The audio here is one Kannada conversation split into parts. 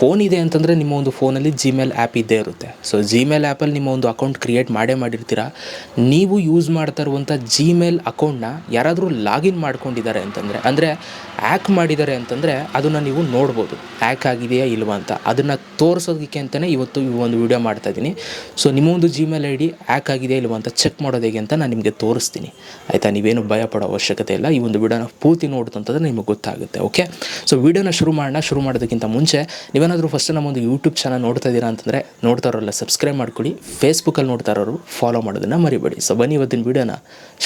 ಫೋನ್ ಇದೆ ಅಂತಂದರೆ ನಿಮ್ಮ ಒಂದು ಫೋನಲ್ಲಿ ಜಿಮೇಲ್ ಆ್ಯಪ್ ಇದ್ದೇ ಇರುತ್ತೆ. ಸೊ ಜಿಮೇಲ್ ಆ್ಯಪಲ್ಲಿ ನಿಮ್ಮ ಒಂದು ಅಕೌಂಟ್ ಕ್ರಿಯೇಟ್ ಮಾಡೇ ಮಾಡಿರ್ತೀರ? ನೀವು ಯೂಸ್ ಮಾಡ್ತಾ ಇರುವಂಥ ಜಿಮೇಲ್ ಅಕೌಂಟ್ನ ಯಾರಾದರೂ ಲಾಗಿನ್ ಮಾಡ್ಕೊಂಡಿದ್ದಾರೆ ಅಂತಂದರೆ, ಅಂದರೆ ಹ್ಯಾಕ್ ಮಾಡಿದ್ದಾರೆ ಅಂತಂದರೆ ಅದನ್ನು ನೀವು ನೋಡ್ಬೋದು. ಹ್ಯಾಕ್ ಆಗಿದೆಯಾ ಇಲ್ವಾ ಅಂತ. ಅದನ್ನು ತೋರಿಸೋದಕ್ಕೆ ಅಂತಲೇ ಇವತ್ತು ಈ ಒಂದು ವಿಡಿಯೋ ಮಾಡ್ತಾ ಇದ್ದೀನಿ. ಸೊ ನಿಮ್ಮೊಂದು ಜಿಮೇಲ್ ಐ ಡಿ ಹ್ಯಾಕ್ ಆಗಿದೆಯಾ ಇಲ್ವಾ ಅಂತ ಚೆಕ್ ಮಾಡೋದು ಹೇಗೆ ಅಂತ ನಾನು ನಿಮಗೆ ತೋರಿಸ್ತೀನಿ. ಆಯಿತಾ? ನೀವೇನು ಭಯ ಪಡೋ ಅವಶ್ಯಕತೆ ಇಲ್ಲ. ಈ ಒಂದು ವಿಡಿಯೋನ ಪೂರ್ತಿ ನೋಡ್ತಂತಂದ್ರೆ ನಿಮಗೆ ಗೊತ್ತಾಗುತ್ತೆ ಓಕೆ ಸೊ ವಿಡಿಯೋನ ಶುರು ಮಾಡೋಣ. ಶುರು ಮಾಡೋದಕ್ಕಿಂತ ಮುಂಚೆ ನೀವೇನಾದರೂ ಫಸ್ಟ್ ನಮ್ಮ ಒಂದು ಯೂಟ್ಯೂಬ್ ಚಾನಲ್ ನೋಡ್ತಾ ಇದ್ದೀರಾ ಅಂತಂದರೆ ನೋಡ್ತಾ ಇರೋಲ್ಲ ಸಬ್ಸ್ಕ್ರೈಬ್ ಮಾಡ್ಕೊಳ್ಳಿ. ಫೇಸ್ಬುಕ್ಕಲ್ಲಿ ನೋಡ್ತಾ ಇರೋರು ಫಾಲೋ ಮಾಡೋದನ್ನು ಮರಿಬೇಡಿ. ಸೊ ಬನ್ನಿ ಇವತ್ತಿನ ವಿಡಿಯೋನ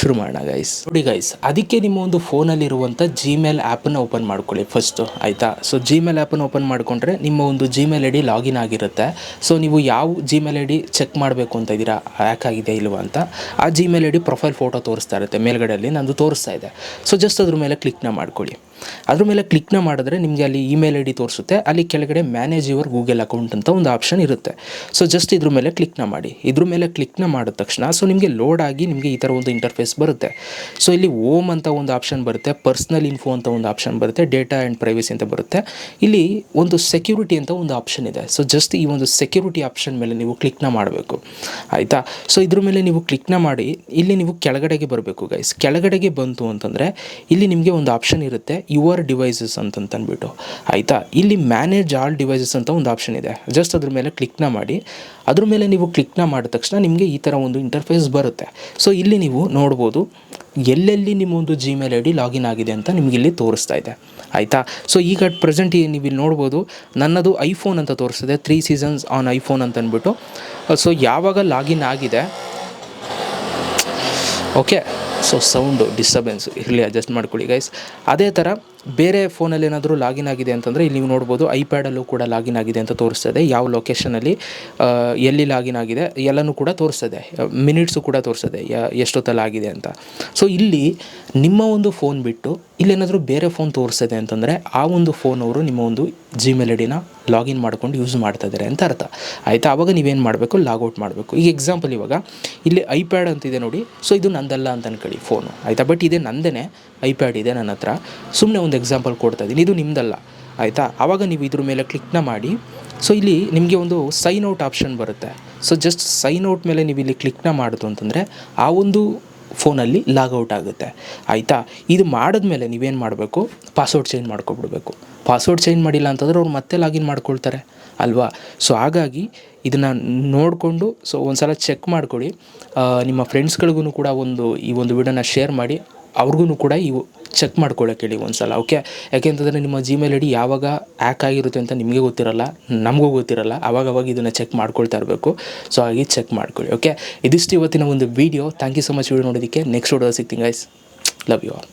ಶುರು ಮಾಡೋಣ ಗೈಸ್ ನೋಡಿ ಗೈಸ್ ಅದಕ್ಕೆ ನಿಮ್ಮ ಒಂದು ಫೋನಲ್ಲಿರುವಂಥ ಜಿಮೇಲ್ ಆ್ಯಪನ್ನು ಓಪನ್ ಮಾಡ್ಕೊಳ್ಳಿ ಫಸ್ಟು, ಆಯಿತಾ? ಸೊ ಜಿಮೇಲ್ ಆ್ಯಪನ್ನು ಓಪನ್ ಮಾಡಿಕೊಂಡ್ರೆ ನಿಮ್ಮ ಒಂದು ಜಿಮೇಲ್ ಐ ಡಿ ಲಾಗಿನ್ ಆಗಿರುತ್ತೆ. ಸೊ ನೀವು ಯಾವ ಜಿಮೇಲ್ ಐ ಡಿ ಚೆಕ್ ಮಾಡಬೇಕು ಅಂತ ಇದ್ದೀರಾ? ಹ್ಯಾಕ್ ಆಗಿದೆ ಇಲ್ವಾ ಅಂತ? ಆ Gmail I D profile photo ತೋರಿಸ್ತಾ ಇರುತ್ತೆ ಮೇಲ್ಗಡೆಯಲ್ಲಿ, ನಂದು ತೋರಿಸ್ತಾ ಇದೆ. ಸೊ ಜಸ್ಟ್ ಅದ್ರ ಮೇಲೆ ಕ್ಲಿಕ್ನ ಮಾಡ್ಕೊಳ್ಳಿ. ಅದ್ರ ಮೇಲೆ ಕ್ಲಿಕ್ನ ಮಾಡಿದ್ರೆ ನಿಮಗೆ ಅಲ್ಲಿ ಇಮೇಲ್ ಐ ಡಿ ತೋರಿಸುತ್ತೆ. ಅಲ್ಲಿ ಕೆಳಗಡೆ ಮ್ಯಾನೇಜ್ ಯುವರ್ ಗೂಗಲ್ ಅಕೌಂಟ್ ಅಂತ ಒಂದು ಆಪ್ಷನ್ ಇರುತ್ತೆ. ಸೊ ಜಸ್ಟ್ ಇದ್ರ ಮೇಲೆ ಕ್ಲಿಕ್ನ ಮಾಡಿ. ಇದ್ರ ಮೇಲೆ ಕ್ಲಿಕ್ನ ಮಾಡಿದ ತಕ್ಷಣ ಸೊ ನಿಮಗೆ ಲೋಡ್ ಆಗಿ ನಿಮಗೆ ಈ ಥರ ಒಂದು ಇಂಟರ್ಫೇಸ್ ಬರುತ್ತೆ. ಸೊ ಇಲ್ಲಿ ಓಮ್ ಅಂತ ಒಂದು ಆಪ್ಷನ್ ಬರುತ್ತೆ ಪರ್ಸ್ನಲ್ ಇನ್ಫೋ ಅಂತ ಒಂದು ಆಪ್ಷನ್ ಬರುತ್ತೆ ಡೇಟಾ ಆ್ಯಂಡ್ ಪ್ರೈವಸಿ ಅಂತ ಬರುತ್ತೆ. ಇಲ್ಲಿ ಒಂದು ಸೆಕ್ಯೂರಿಟಿ ಅಂತ ಒಂದು ಆಪ್ಷನ್ ಇದೆ. ಸೊ ಜಸ್ಟ್ ಈ ಒಂದು ಸೆಕ್ಯೂರಿಟಿ ಆಪ್ಷನ್ ಮೇಲೆ ನೀವು ಕ್ಲಿಕ್ನ ಮಾಡಬೇಕು. ಆಯಿತಾ? ಸೊ ಇದ್ರ ಮೇಲೆ ನೀವು ಕ್ಲಿಕ್ನ ಮಾಡಿ, ಇಲ್ಲಿ ನೀವು ಕೆಳಗಡೆಗೆ ಬರಬೇಕು ಗೈಸ್ ಕೆಳಗಡೆಗೆ ಬಂತು ಅಂತಂದರೆ, ಇಲ್ಲಿ ನಿಮಗೆ ಒಂದು ಆಪ್ಷನ್ ಇರುತ್ತೆ. ಯುವರ್ ಡಿವೈಸಸ್ ಅಂತಂತಂದ್ಬಿಟ್ಟು ಆಯಿತಾ? ಇಲ್ಲಿ ಮ್ಯಾನೇಜ್ ಆಲ್ ಡಿವೈಸಸ್ ಅಂತ ಒಂದು ಆಪ್ಷನ್ ಇದೆ. ಜಸ್ಟ್ ಅದ್ರ ಮೇಲೆ ಕ್ಲಿಕ್ನ ಮಾಡಿ. ಅದ್ರ ಮೇಲೆ ನೀವು ಕ್ಲಿಕ್ನ ಮಾಡಿದ ತಕ್ಷಣ ನಿಮಗೆ ಈ ಥರ ಒಂದು ಇಂಟರ್ಫೇಸ್ ಬರುತ್ತೆ. ಸೊ ಇಲ್ಲಿ ನೀವು ನೋಡ್ಬೋದು ಎಲ್ಲೆಲ್ಲಿ ನಿಮ್ಮ ಒಂದು ಜಿಮೇಲ್ ಐ ಡಿ ಲಾಗಿನ್ ಆಗಿದೆ ಅಂತ ನಿಮಗೆ ಇಲ್ಲಿ ತೋರಿಸ್ತಾ ಇದೆ. ಆಯಿತಾ? ಸೊ ಈಗ ಅಟ್ ಪ್ರೆಸೆಂಟ್ ನೀವು ಇಲ್ಲಿ ನೋಡ್ಬೋದು ನನ್ನದು ಐಫೋನ್ ಅಂತ ತೋರಿಸ್ತಿದೆ. ತ್ರೀ ಸೀಸನ್ಸ್ ಆನ್ ಐಫೋನ್ ಅಂತ ಅಂದ್ಬಿಟ್ಟು. ಸೊ ಯಾವಾಗ ಲಾಗಿನ್ ಆಗಿದೆ? ಓಕೆ ಸೊ ಸೌಂಡು ಡಿಸ್ಟರ್ಬೆನ್ಸು ಇರಲಿ ಅಡ್ಜಸ್ಟ್ ಮಾಡ್ಕೊಳ್ಳಿ ಗೈಸ್ ಅದೇ ಥರ ಬೇರೆ ಫೋನಲ್ಲಿ ಏನಾದರೂ ಲಾಗಿನ್ ಆಗಿದೆ ಅಂತಂದರೆ ಇಲ್ಲಿ ನೀವು ನೋಡ್ಬೋದು ಐಪ್ಯಾಡಲ್ಲೂ ಕೂಡ ಲಾಗಿನ್ ಆಗಿದೆ ಅಂತ ತೋರಿಸ್ತದೆ. ಯಾವ ಲೊಕೇಶನಲ್ಲಿ ಎಲ್ಲಿ ಲಾಗಿನ್ ಆಗಿದೆ, ಎಲ್ಲನೂ ಕೂಡ ತೋರಿಸ್ತದೆ. ಮಿನಿಟ್ಸು ಕೂಡ ತೋರಿಸ್ತದೆ ಎಷ್ಟೊತ್ತಲ್ಲಿ ಆಗಿದೆ ಅಂತ. ಸೊ ಇಲ್ಲಿ ನಿಮ್ಮ ಒಂದು ಫೋನ್ ಬಿಟ್ಟು ಇಲ್ಲೇನಾದರೂ ಬೇರೆ ಫೋನ್ ತೋರಿಸ್ತದೆ ಅಂತಂದರೆ ಆ ಒಂದು ಫೋನ್ ಅವರು ನಿಮ್ಮ ಒಂದು ಜಿಮೇಲ್ ಐ ಡಿನ ಲಾಗಿನ್ ಮಾಡ್ಕೊಂಡು ಯೂಸ್ ಮಾಡ್ತಾ ಇದ್ದಾರೆ ಅಂತ ಅರ್ಥ. ಆಯಿತಾ? ಆವಾಗ ನೀವೇನು ಮಾಡಬೇಕು? ಲಾಗೌಟ್ ಮಾಡಬೇಕು. ಈಗ ಎಕ್ಸಾಂಪಲ್ ಇವಾಗ, ಇಲ್ಲಿ ಐಪ್ಯಾಡ್ ಅಂತಿದೆ ನೋಡಿ. ಸೊ ಇದು ನಂದಲ್ಲ ಅಂತ ಅನ್ಕೊಳ್ಳಿ ಫೋನು. ಆಯಿತಾ? ಬಟ್ ಇದೇ ನಂದೇ ಐಪ್ಯಾಡ್ ಇದೆ ನನ್ನ ಹತ್ರ. ಸುಮ್ಮನೆ ಒಂದು ಎಕ್ಸಾಂಪಲ್ ಕೊಡ್ತಾ ಇದ್ದೀನಿ. ಇದು ನಿಮ್ಮದಲ್ಲ ಆಯಿತಾ? ಆವಾಗ ನೀವು ಇದ್ರ ಮೇಲೆ ಕ್ಲಿಕ್ನ ಮಾಡಿ. ಸೊ ಇಲ್ಲಿ ನಿಮಗೆ ಒಂದು ಸೈನ್ ಔಟ್ ಆಪ್ಷನ್ ಬರುತ್ತೆ. ಸೊ ಜಸ್ಟ್ ಸೈನ್ ಔಟ್ ಮೇಲೆ ನೀವು ಇಲ್ಲಿ ಕ್ಲಿಕ್ನ ಮಾಡಿತು ಅಂತಂದರೆ ಆ ಒಂದು ಫೋನಲ್ಲಿ ಲಾಗೌಟ್ ಆಗುತ್ತೆ. ಆಯಿತಾ? ಇದು ಮಾಡಿದ್ಮೇಲೆ ನೀವೇನು ಮಾಡಬೇಕು? ಪಾಸ್ವರ್ಡ್ ಚೇಂಜ್ ಮಾಡ್ಕೊಬಿಡ್ಬೇಕು. ಪಾಸ್ವರ್ಡ್ ಚೇಂಜ್ ಮಾಡಿಲ್ಲ ಅಂತಂದ್ರೆ ಅವ್ರು ಮತ್ತೆ ಲಾಗಿನ್ ಮಾಡ್ಕೊಳ್ತಾರೆ, ಅಲ್ವಾ? ಸೊ ಹಾಗಾಗಿ ಇದನ್ನು ನೋಡಿಕೊಂಡು ಸೊ ಒಂದು ಸಲ ಚೆಕ್ ಮಾಡ್ಕೊಳ್ಳಿ ನಿಮ್ಮ ಫ್ರೆಂಡ್ಸ್ಗಳಿಗೂ ಕೂಡ ಒಂದು ಈ ಒಂದು ವಿಡಿಯೋನ ಶೇರ್ ಮಾಡಿ. ಅವ್ರಿಗೂ ಕೂಡ ಇವು ಚೆಕ್ ಮಾಡ್ಕೊಳ್ಳೋಕೆ ಹೇಳಿ ಒಂದು ಸಲ ಓಕೆ ಯಾಕೆಂತಂದರೆ ನಿಮ್ಮ ಜಿಮೇಲ್ ಐ ಯಾವಾಗ ಹ್ಯಾಕ್ ಆಗಿರುತ್ತೆ ಅಂತ ನಿಮಗೆ ಗೊತ್ತಿರಲ್ಲ, ನಮಗೂ ಗೊತ್ತಿರಲ್ಲ ಅವಾಗ ಅವಾಗ ಇದನ್ನು ಚೆಕ್ ಮಾಡ್ಕೊಳ್ತಾ ಇರಬೇಕು. ಸೊ ಹಾಗೆ ಚೆಕ್ ಮಾಡ್ಕೊಳ್ಳಿ ಓಕೆ ಇದಿಷ್ಟು ಇವತ್ತಿನ ಒಂದು video thank you so much video ನೋಡೋದಕ್ಕೆ ನೆಕ್ಸ್ಟ್ ವೀಡಿಯೋ ಸಿಗ್ತೀನಿ ಗೈಸ್ ಲವ್ ಯು ಆಲ್